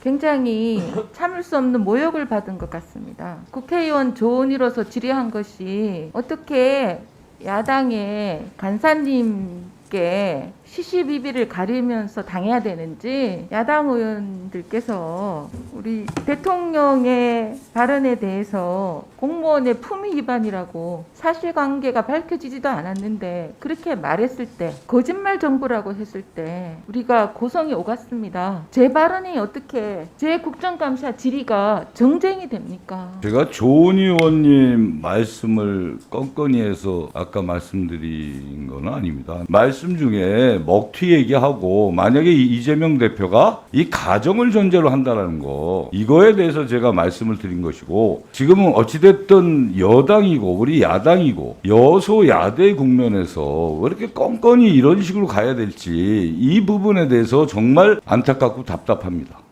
굉장히 참을 수 없는 모욕을 받은 것 같습니다. 국회의원 조은이로서 질의한 것이 어떻게 야당의 간사님 께 시시비비를 가리면서 당해야 되는지 야당 의원들께서 우리 대통령의 발언에 대해서 공무원의 품위 위반이라고 사실관계가 밝혀지지도 않았는데 그렇게 말했을 때 거짓말 정부라고 했을 때 우리가 고성이 오갔습니다. 제 발언이 어떻게 제 국정감사 질의가 정쟁이 됩니까? 제가 조은 의원님 말씀을 껌껌이 해서 아까 말씀드린 건 아닙니다. 말씀 중에 먹튀 얘기하고 만약에 이 이재명 대표가 이 가정을 전제로 한다라는 거 이거에 대해서 제가 말씀을 드린 것이고 지금은 어찌됐든 여당이고 우리 야당이고 여소야대 국면에서 왜 이렇게 껌껌이 이런 식으로 가야 될지 이 부분에 대해서 정말 안타깝고 답답합니다.